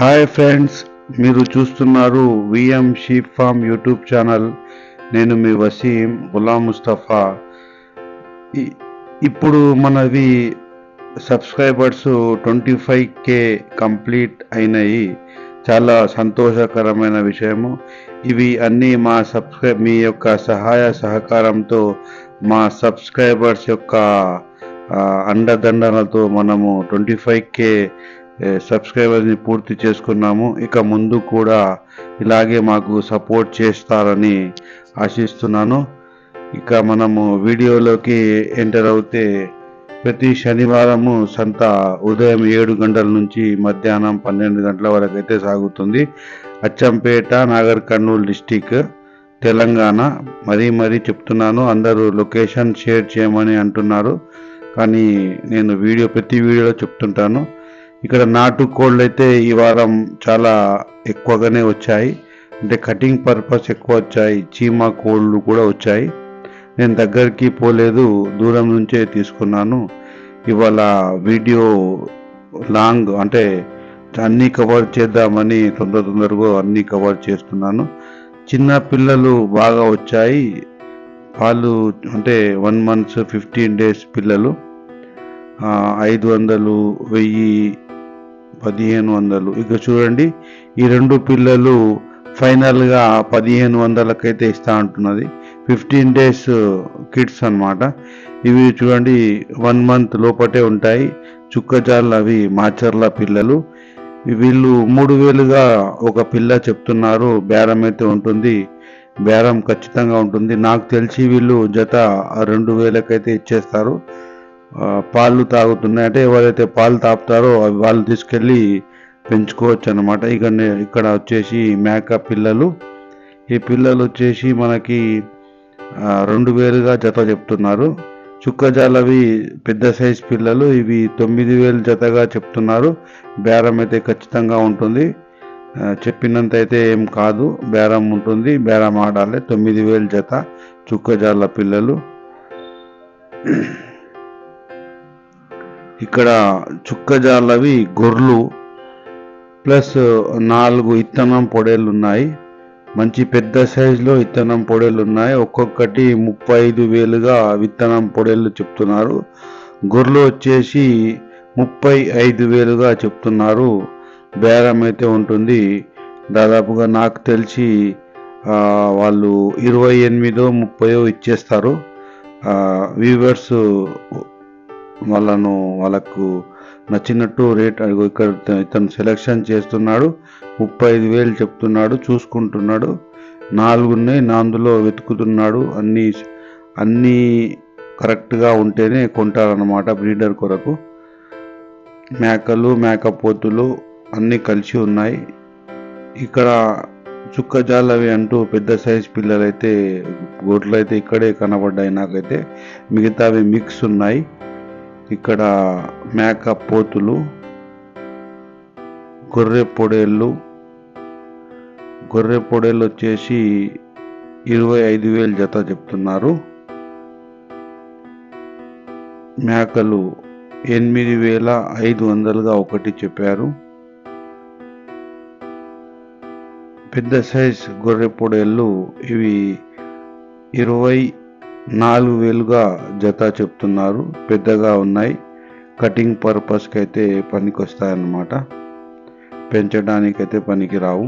Hi friends మీరు చూస్తున్నారు VM sheep farm YouTube channel. నేను మీ వసీం గులాం ముస్తఫా. ఇప్పుడు మనవి subscribers twenty five K complete అయినాయి. చాలా సంతోషకరమైన విషయము. ఇవి అన్నీ మా సబ్స్క్రై మీ యొక్క సహాయ సహకారంతో మా సబ్స్క్రైబర్స్ యొక్క అండదండలతో మనము ట్వంటీ ఫైవ్ కే సబ్స్క్రైబర్స్ని పూర్తి చేసుకున్నాము. ఇక ముందు కూడా ఇలాగే మాకు సపోర్ట్ చేస్తారని ఆశిస్తున్నాను. ఇక మనము వీడియోలోకి ఎంటర్ అవుతే ప్రతి శనివారము సంత ఉదయం ఏడు గంటల నుంచి మధ్యాహ్నం పన్నెండు గంటల వరకు అయితే సాగుతుంది. అచ్చంపేట నాగర్ కర్నూలు డిస్టిక్ తెలంగాణ మరీ మరీ చెప్తున్నాను. అందరూ లొకేషన్ షేర్ చేయమని అంటున్నారు. కానీ నేను వీడియో ప్రతి వీడియోలో చెప్తుంటాను. ఇక్కడ నాటు కోళ్ళు అయితే ఈ వారం చాలా ఎక్కువగానే వచ్చాయి. అంటే కటింగ్ పర్పస్ ఎక్కువ వచ్చాయి. చీమా కోళ్ళు కూడా వచ్చాయి. నేను దగ్గరికి పోలేదు. దూరం నుంచే తీసుకున్నాను. ఇవాళ వీడియో లాంగ్ అంటే అన్నీ కవర్ చేద్దామని తొందర తొందరగా అన్నీ కవర్ చేస్తున్నాను. చిన్న పిల్లలు బాగా వచ్చాయి. వాళ్ళు అంటే వన్ మంత్స్ ఫిఫ్టీన్ డేస్ పిల్లలు. ఐదు వందలు వెయ్యి పదిహేను వందలు. ఇక చూడండి ఈ రెండు పిల్లలు ఫైనల్గా పదిహేను వందలకైతే ఇస్తా అంటున్నది. ఫిఫ్టీన్ డేస్ కిడ్స్ అన్నమాట. ఇవి చూడండి వన్ మంత్ లోపటే ఉంటాయి. చుక్కజాలు అవి మాచర్ల పిల్లలు. వీళ్ళు మూడు వేలుగా ఒక పిల్ల చెప్తున్నారు బేరం అయితే ఉంటుంది. బేరం ఖచ్చితంగా ఉంటుంది. నాకు తెలిసి వీళ్ళు జత రెండు వేలకైతే ఇచ్చేస్తారు. పాలు తాగుతున్నాయి. అంటే ఎవరైతే పాలు తాపుతారో అవి వాళ్ళు తీసుకెళ్ళి పెంచుకోవచ్చు అనమాట ఇక ఇక్కడ వచ్చేసి మేక పిల్లలు. ఈ పిల్లలు వచ్చేసి మనకి రెండు వేలుగా జత చెప్తున్నారు. చుక్కజాలవి పెద్ద సైజ్ పిల్లలు ఇవి తొమ్మిది వేలు జతగా చెప్తున్నారు. బేరం అయితే ఖచ్చితంగా ఉంటుంది. చెప్పినంత అయితే ఏం కాదు. బేరం ఉంటుంది. బేరం ఆడాలి. తొమ్మిది వేలు జత చుక్కజాల పిల్లలు. ఇక్కడ చుక్కజాలవి గొర్రెలు ప్లస్ నాలుగు ఇత్తనం పొడేళ్ళు ఉన్నాయి మంచి పెద్ద సైజులో ఇత్తనం పొడేలు ఉన్నాయి ఒక్కొక్కటి ముప్పై ఐదు వేలుగా విత్తనం పొడేళ్ళు చెప్తున్నారు. గొర్రెలు వచ్చేసి ముప్పై ఐదు వేలుగా చెప్తున్నారు. బేరం అయితే ఉంటుంది. దాదాపుగా నాకు తెలిసి వాళ్ళు ఇరవై ఎనిమిదో ముప్పయో ఇచ్చేస్తారు. వీవర్స్ వాళ్ళను వాళ్ళకు నచ్చినట్టు రేట్ ఇక్కడ ఇతను సెలెక్షన్ చేస్తున్నాడు. ముప్పై ఐదు వేలు చెప్తున్నాడు చూసుకుంటున్నాడు. నాలుగున్నాయి నాందులో అందులో వెతుకుతున్నాడు. అన్నీ అన్నీ కరెక్ట్గా ఉంటేనే కొంటారనమాట బ్రీడర్ కొరకు. మేకలు మేకపోతులు అన్నీ కలిసి ఉన్నాయి. ఇక్కడ చుక్కజాలవి అంటూ పెద్ద సైజ్ పిల్లలైతే గోట్లు అయితే ఇక్కడే కనబడ్డాయి నాకైతే. మిగతావి మిక్స్ ఉన్నాయి. ఇక్కడ మేక పోతులు గొర్రె పొడేళ్ళు గొర్రె పొడేళ్ళు వచ్చేసి ఇరవై ఐదు వేలు జత చెప్తున్నారు. మేకలు ఎనిమిది వేల ఐదు వందలుగా ఒకటి చెప్పారు. పెద్ద సైజ్ గొర్రె పొడేళ్ళు ఇవి ఇరవై నాలుగు వేలుగా జత చెప్తున్నారు. పెద్దగా ఉన్నాయి. కటింగ్ పర్పస్కి అయితే పనికి వస్తాయన్నమాట పెంచడానికైతే పనికి రావు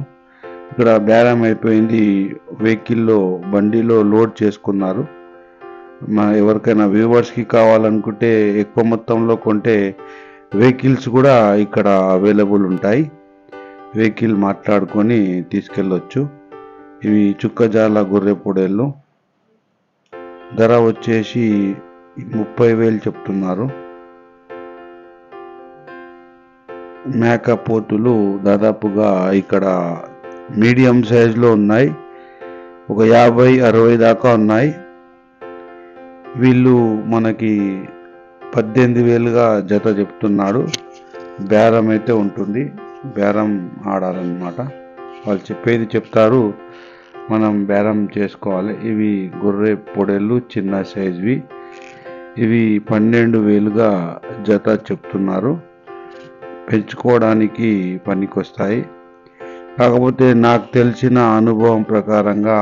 ఇక్కడ బేరం అయిపోయింది. వెహికల్లో బండిలో లోడ్ చేసుకున్నారు. మా ఎవరికైనా వ్యూవర్స్కి కావాలనుకుంటే ఎక్కువ మొత్తంలో కొంటే వెహికల్స్ కూడా ఇక్కడ అవైలబుల్ ఉంటాయి. వెహికల్ మాట్లాడుకొని తీసుకెళ్ళొచ్చు. ఇవి చుక్కజాల గొర్రె పొడేళ్ళు. ధర వచ్చేసి ముప్పై వేలు చెప్తున్నారు. మేకపోతులు దాదాపుగా ఇక్కడ మీడియం సైజులో ఉన్నాయి. ఒక యాభై అరవై దాకా ఉన్నాయి. వీళ్ళు మనకి పద్దెనిమిది వేలుగా జత చెప్తున్నాడు బేరం అయితే ఉంటుంది. బేరం ఆడాలన్నమాట. వాళ్ళు చెప్పేది చెప్తారు. మనం బేరం చేసుకోవాలి. ఇవి గొర్రె పొడేళ్ళు చిన్న సైజువి. ఇవి పన్నెండు వేలుగా జత చెప్తున్నారు. పెంచుకోవడానికి పనికొస్తాయి. కాకపోతే నాకు తెలిసిన అనుభవం ప్రకారంగా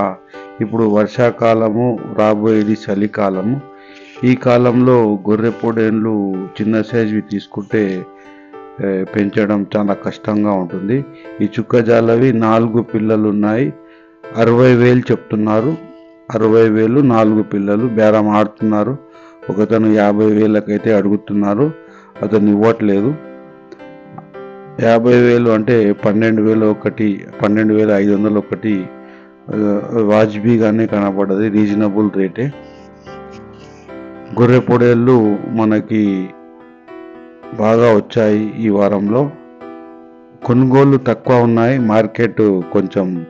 ఇప్పుడు వర్షాకాలము రాబోయేది చలికాలము. ఈ కాలంలో గొర్రె పొడేళ్ళు చిన్న సైజువి తీసుకుంటే పెంచడం చాలా కష్టంగా ఉంటుంది. ఈ చుక్కజాలవి నాలుగు పిల్లలు ఉన్నాయి అరవై వేలు చెప్తున్నారు. అరవై వేలు నాలుగు పిల్లలు బేరం ఆడుతున్నారు. ఒకతను యాభై వేలకైతే అడుగుతున్నారు. అతను ఇవ్వట్లేదు. యాభై వేలు అంటే పన్నెండు వేలు ఒకటి పన్నెండు వేల ఐదు వందలు ఒకటి వాజ్బీగానే కనపడది రీజనబుల్ రేటే. గొర్రె పొడేళ్ళు మనకి బాగా వచ్చాయి ఈ వారంలో. కొనుగోళ్ళు తక్కువ ఉన్నాయి. మార్కెట్ కొంచెం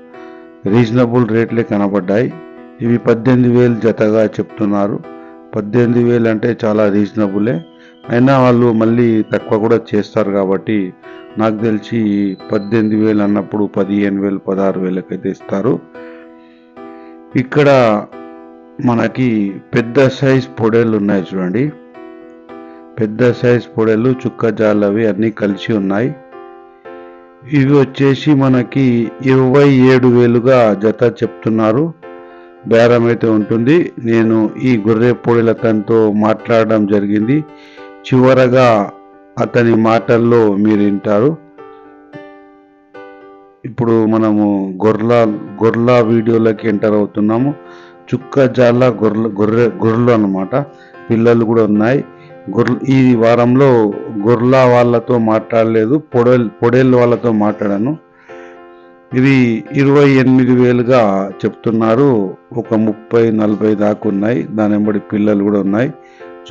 రీజనబుల్ రేట్లే కనబడ్డాయి. ఇవి పద్దెనిమిది వేలు జతగా చెప్తున్నారు. పద్దెనిమిది వేలు అంటే చాలా రీజనబులే. అయినా వాళ్ళు మళ్ళీ తక్కువ కూడా చేస్తారు కాబట్టి నాకు తెలిసి పద్దెనిమిది వేలు అన్నప్పుడు పదిహేను వేలు పదహారు వేలకైతే ఇస్తారు. ఇక్కడ మనకి పెద్ద సైజ్ పొడేళ్ళు ఉన్నాయి చూడండి. పెద్ద సైజ్ పొడేళ్ళు చుక్క జాలవి అన్నీ కలిసి ఉన్నాయి. ఇవి వచ్చేసి మనకి ఇరవై ఏడు వేలుగా జత చెప్తున్నారు. బేరం అయితే ఉంటుంది. నేను ఈ గొర్రె పొడిల అతనితో మాట్లాడడం జరిగింది. చివరగా అతని మాటల్లో మీరు వింటారు. ఇప్పుడు మనము గొర్ల గొర్ల వీడియోలోకి ఎంటర్ అవుతున్నాము. చుక్క జాల గొర్రె గొర్రె గొర్రెలు అన్నమాట. పిల్లలు కూడా ఉన్నాయి. గొర్రె ఈ వారంలో గొర్లా వాళ్ళతో మాట్లాడలేదు పొడేల్ పొడేళ్ళ వాళ్ళతో మాట్లాడాను. ఇది ఇరవై ఎనిమిది వేలుగా చెప్తున్నారు. ఒక ముప్పై నలభై దాకా ఉన్నాయి. దాని వెంబడి పిల్లలు కూడా ఉన్నాయి.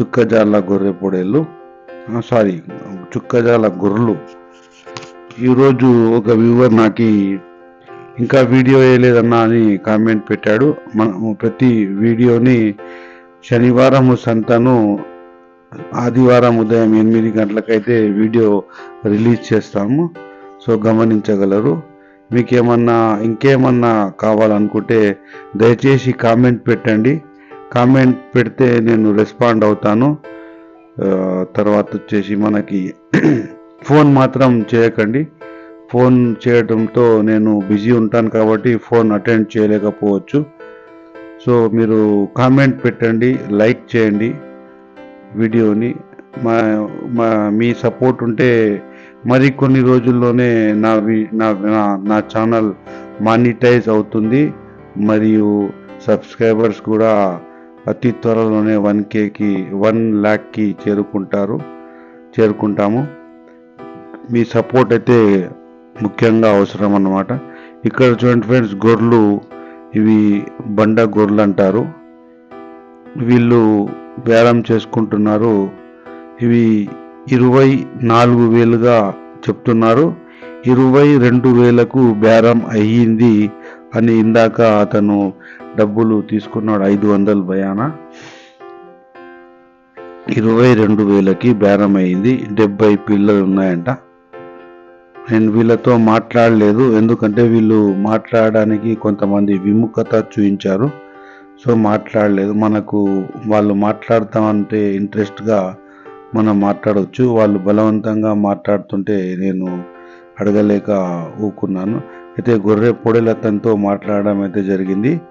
చుక్కజాల గొర్రె పొడేళ్ళు. సారీ చుక్కజాల గొర్రెలు. ఈరోజు ఒక వ్యూవర్ నాకు ఇంకా వీడియో వేయలేదన్నా అని కామెంట్ పెట్టాడు. మనం ప్రతి వీడియోని శనివారం సంతను ఆదివారం ఉదయం ఎనిమిది గంటలకైతే వీడియో రిలీజ్ చేస్తాము. సో గమనించగలరు. మీకేమన్నా ఇంకేమన్నా కావాలనుకుంటే దయచేసి కామెంట్ పెట్టండి. కామెంట్ పెడితే నేను రెస్పాండ్ అవుతాను. తర్వాత వచ్చేసి మనకి ఫోన్ మాత్రం చేయకండి. ఫోన్ చేయడంతో నేను బిజీ ఉంటాను కాబట్టి ఫోన్ అటెండ్ చేయలేకపోవచ్చు. సో మీరు కామెంట్ పెట్టండి లైక్ చేయండి. వీడియోని. మా మా మీ సపోర్ట్ ఉంటే మరి కొన్ని రోజుల్లోనే నా నా నా- నా ఛానల్ మానిటైజ్ అవుతుంది. మరియు సబ్స్క్రైబర్స్ కూడా అతి త్వరలోనే వన్ కేకి వన్ ల్యాక్కి చేరుకుంటారు చేరుకుంటాము. మీ సపోర్ట్ అయితే ముఖ్యంగా అవసరం అన్నమాట. ఇక్కడ చూడండి ఫ్రెండ్స్ గొర్రెలు ఇవి బండ గొర్రెలు అంటారు. వీళ్ళు బేరం చేసుకుంటున్నారు. ఇవి ఇరవై నాలుగు వేలుగా చెప్తున్నారు. ఇరవై రెండు వేలకు బేరం అయ్యింది అని ఇందాక అతను డబ్బులు తీసుకున్నాడు ఐదు వందల భయాన ఇరవై రెండు వేలకి బేరం అయింది డెబ్బై పిల్లలు ఉన్నాయంట. నేను వీళ్ళతో మాట్లాడలేదు. ఎందుకంటే వీళ్ళు మాట్లాడడానికి కొంతమంది విముఖత చూపించారు. సో మాట్లాడలేదు. మనకు వాళ్ళు మాట్లాడతామంటే ఇంట్రెస్ట్గా మనం మాట్లాడవచ్చు వాళ్ళు బలవంతంగా మాట్లాడుతుంటే నేను అడగలేక ఊకున్నాను. అయితే గొర్రె పొడిలతనితో మాట్లాడడం అయితే జరిగింది.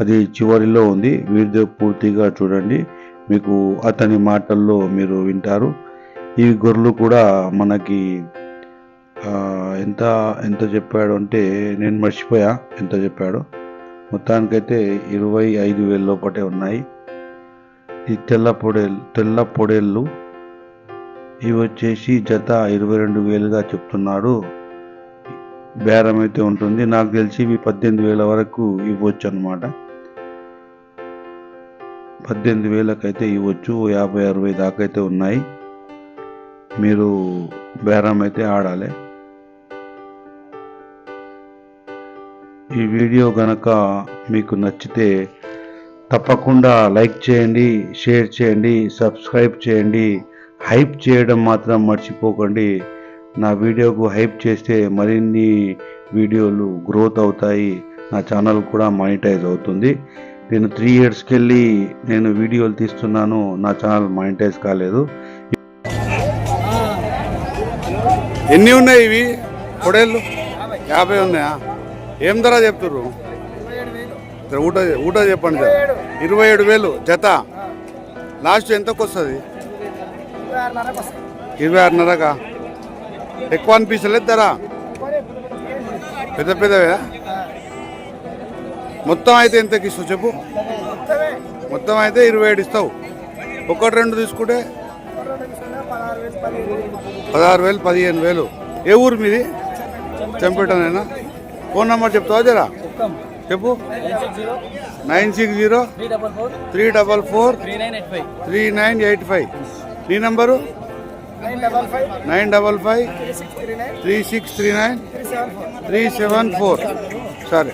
అది చివరిలో ఉంది. వీడియో పూర్తిగా చూడండి. మీకు అతని మాటల్లో మీరు వింటారు. ఈ గొర్రెలు కూడా మనకి ఎంత ఎంత చెప్పాడు అంటే నేను మర్చిపోయా. ఎంత చెప్పాడో? మొత్తానికైతే ఇరవై ఐదు వేల లోపటే ఉన్నాయి. ఈ తెల్ల పొడేలు తెల్ల పొడేళ్ళు ఇవి వచ్చేసి జత ఇరవై రెండు వేలుగా చెప్తున్నాడు. బేరం అయితే ఉంటుంది. నాకు తెలిసి ఇవి పద్దెనిమిది వేల వరకు ఇవ్వచ్చు అనమాట పద్దెనిమిది వేలకైతే ఇవ్వచ్చు. యాభై అరవై దాకా అయితే ఉన్నాయి. మీరు బేరం అయితే ఆడాలి. ఈ వీడియో గనక మీకు నచ్చితే తప్పకుండా లైక్ చేయండి షేర్ చేయండి సబ్స్క్రైబ్ చేయండి. హైప్ చేయడం మాత్రం మర్చిపోకండి. నా వీడియోకు హైప్ చేస్తే మరిన్ని వీడియోలు గ్రోత్ అవుతాయి. నా ఛానల్ కూడా మానిటైజ్ అవుతుంది. నేను త్రీ ఇయర్స్కి వెళ్ళి నేను వీడియోలు తీస్తున్నాను. నా ఛానల్ మానిటైజ్ కాలేదు. ఎన్ని ఉన్నాయి ఇవి? పొడేళ్ళు యాభై ఉన్నాయా? ఏం ధర చెప్తుర్రు? ఊట ఊట చెప్పండి సార్. ఇరవై ఏడు వేలు జత. లాస్ట్ ఎంతకు వస్తుంది? ఇరవై ఆరున్నరగా ఎక్కువ అనిపించలేదు ధర? పెద్ద పెద్దవే మొత్తం అయితే ఎంతకి ఇస్తావు చెప్పు? మొత్తం అయితే ఇరవై ఏడు ఇస్తావు. ఒకటి రెండు తీసుకుంటే? పదహారు వేలు పదిహేను వేలు. ఏ ఊరు మీది? చంపేటనేనా ఫోన్ నెంబర్ చెప్తావా జరా? చెప్పు. Nine six zero. Three double four. Three nine eight five. నీ number? Nine double five. Three six three nine. Three seven four. సరే.